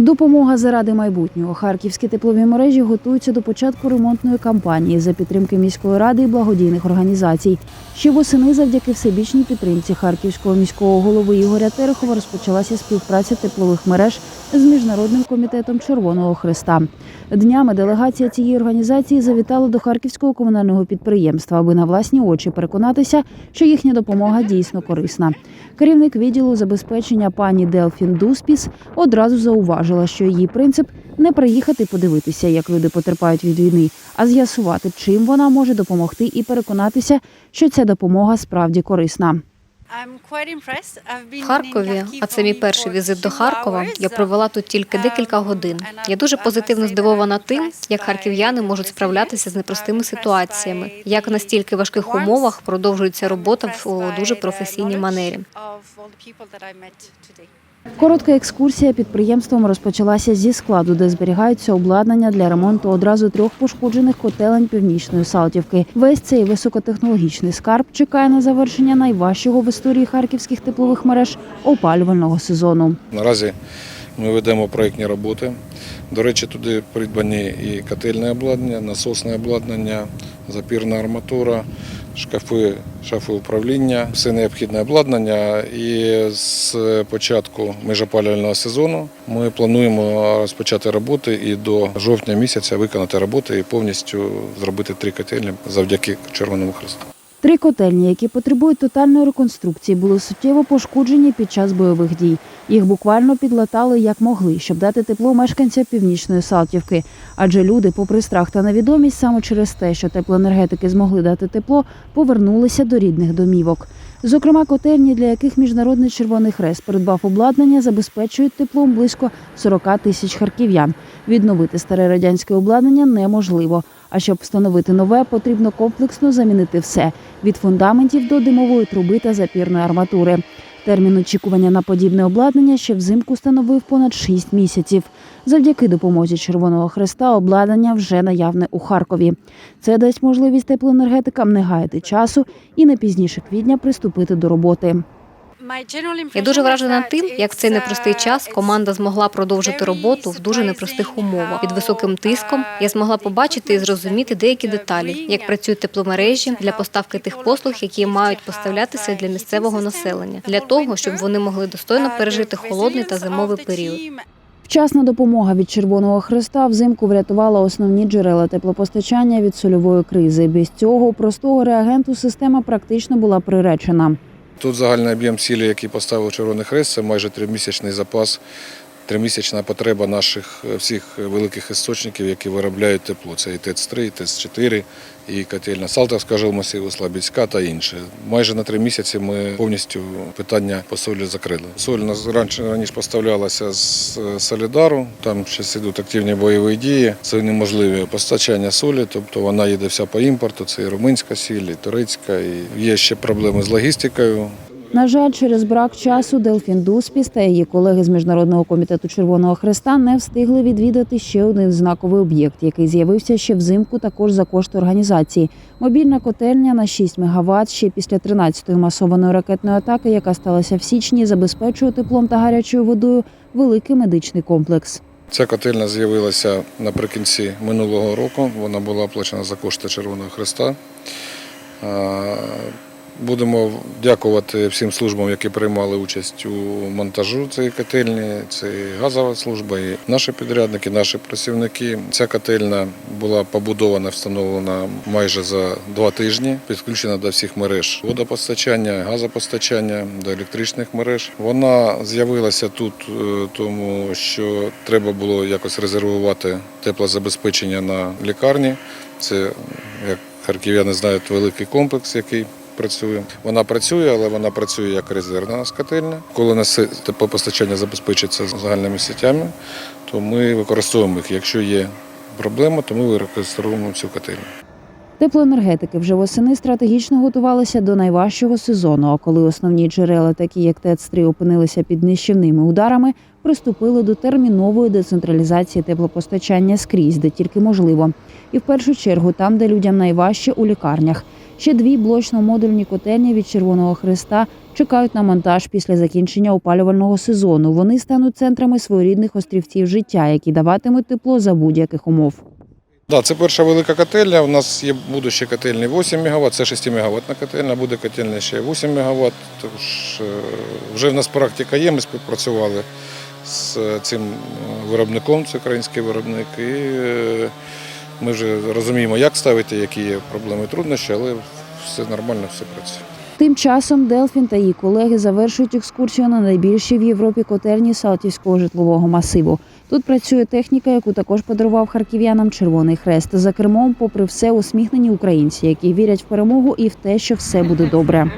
Допомога заради майбутнього. Харківські теплові мережі готуються до початку ремонтної кампанії за підтримки міської ради і благодійних організацій. Ще восени, завдяки всебічній підтримці харківського міського голови Ігоря Терехова, розпочалася співпраця теплових мереж з міжнародним комітетом Червоного Христа. Днями делегація цієї організації завітала до харківського комунального підприємства, аби на власні очі переконатися, що їхня допомога дійсно корисна. Керівник відділу забезпечення пані Делфін Дуспіс одразу зауважила, що її принцип не приїхати подивитися, як люди потерпають від війни, а з'ясувати, чим вона може допомогти, і переконатися, що ця допомога справді корисна. В Харкові, а це мій перший візит до Харкова. Я провела тут тільки декілька годин. Я дуже позитивно здивована тим, як харків'яни можуть справлятися з непростими ситуаціями, як на стільки важких умовах продовжується робота в дуже професійній манері. Коротка екскурсія підприємством розпочалася зі складу, де зберігаються обладнання для ремонту одразу трьох пошкоджених котелень північної Салтівки. Весь цей високотехнологічний скарб чекає на завершення найважчого в історії харківських теплових мереж опалювального сезону. Наразі ми ведемо проєктні роботи. До речі, туди придбані і котельне обладнання, насосне обладнання, запірна арматура, шкафи, шафи управління, все необхідне обладнання. І з початку межопалювального сезону ми плануємо розпочати роботи і до жовтня місяця виконати роботи і повністю зробити три котельні завдяки Червоному Христу. Три котельні, які потребують тотальної реконструкції, були суттєво пошкоджені під час бойових дій. Їх буквально підлатали як могли, щоб дати тепло мешканцям північної Салтівки. Адже люди, попри страх та невідомість, саме через те, що теплоенергетики змогли дати тепло, повернулися до рідних домівок. Зокрема, котельні, для яких міжнародний Червоний Хрест придбав обладнання, забезпечують теплом близько 40 тисяч харків'ян. Відновити старе радянське обладнання неможливо. А щоб встановити нове, потрібно комплексно замінити все від фундаментів до димової труби та запірної арматури. Термін очікування на подібне обладнання ще взимку становив понад 6 місяців. Завдяки допомозі Червоного Хреста обладнання вже наявне у Харкові. Це дасть можливість теплоенергетикам не гаяти часу і не пізніше квітня приступити до роботи. Я дуже вражена тим, як в цей непростий час команда змогла продовжити роботу в дуже непростих умовах. Під високим тиском я змогла побачити і зрозуміти деякі деталі, як працюють тепломережі для поставки тих послуг, які мають поставлятися для місцевого населення, для того, щоб вони могли достойно пережити холодний та зимовий період. Вчасна допомога від Червоного Хреста взимку врятувала основні джерела теплопостачання від сольової кризи. Без цього простого реагенту система практично була приречена. Тут загальний об'єм цілі, який поставив Червоний Хрест, це майже тримісячний запас, тримісячна потреба наших е, всіх великих істочників, які виробляють тепло. Це і ТЕЦ-3, і ТЕЦ-4, і котельна Салтовська жилмасиву, Слабіцька та інше. Майже на три місяці ми повністю питання по солі закрили. Соль нас раніше раніше поставлялася з е, Солідару, там зараз йдуть активні бойові дії. Це неможливе постачання солі, тобто вона їде вся по імпорту. Це і румунська сіль, і турецька. І є ще проблеми з логістикою. На жаль, через брак часу Делфін Дуспіс та її колеги з міжнародного комітету Червоного Хреста не встигли відвідати ще один знаковий об'єкт, який з'явився ще взимку, також за кошти організації. Мобільна котельня на 6 МВт ще після 13-ї масованої ракетної атаки, яка сталася в січні, забезпечує теплом та гарячою водою великий медичний комплекс. Ця котельня з'явилася наприкінці минулого року. Вона була оплачена за кошти Червоного Хреста. Будемо дякувати всім службам, які приймали участь у монтажу цієї котельні. Це і газова служба, і наші підрядники, наші працівники. Ця котельня була побудована, встановлена майже за два тижні, підключена до всіх мереж водопостачання, газопостачання, до електричних мереж. Вона з'явилася тут, е, тому що треба було якось резервувати теплозабезпечення на лікарні. Це як харків'яни знають великий комплекс, який працює. Вона працює, але вона працює як резервна у. Коли нас теплопостачання забезпечиться загальними сетями, то ми використовуємо їх. Якщо є проблема, то ми використовуємо цю котельню. Теплоенергетики вже восени стратегічно готувалися до найважчого сезону. А коли основні джерела, такі як ТЕЦ-3, опинилися під нищівними ударами, приступили до термінової децентралізації теплопостачання скрізь, де тільки можливо. І в першу чергу там, де людям найважче у лікарнях. Ще дві блочно-модульні котельні від Червоного Христа чекають на монтаж після закінчення опалювального сезону. Вони стануть центрами своєрідних острівців життя, які даватимуть тепло за будь-яких умов. Да, це перша велика котельня. У нас є будущі котельні 8 МВт, це 6 МВт котельня, буде котельня ще 8 МВт. Тож е, вже в нас практика є, ми співпрацювали з цим е, виробником, це український виробник, і е, ми вже розуміємо, як ставити, які є проблеми труднощі, але все нормально, все працює. Тим часом Делфін та її колеги завершують екскурсію на найбільшій в Європі котельні Салтівського житлового масиву. Тут працює техніка, яку також подарував харків'янам Червоний Хрест. За кермом, попри все, усміхнені українці, які вірять в перемогу і в те, що все буде добре.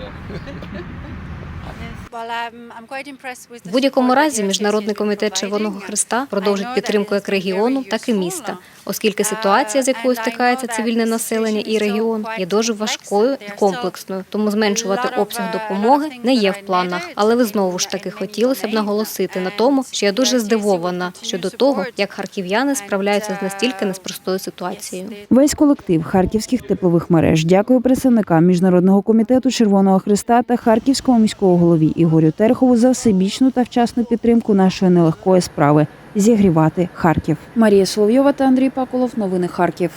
В будь-якому разі міжнародний комітет Червоного Христа продовжить підтримку як регіону, так і міста, оскільки ситуація, з якою стикається цивільне населення і регіон, є дуже важкою і комплексною. Тому зменшувати обсяг допомоги не є в планах. Але ви знову ж таки хотілося б наголосити на тому, що я дуже здивована щодо того, як харків'яни справляються з настільки неспростою ситуацією. Весь колектив харківських теплових мереж дякую представникам міжнародного комітету Червоного Христа та харківського міського голові Ігорю Терехову за всебічну та вчасну підтримку нашої нелегкої справи зігрівати Харків. Марія Соловйова та Андрій Паколов. Новини Харків.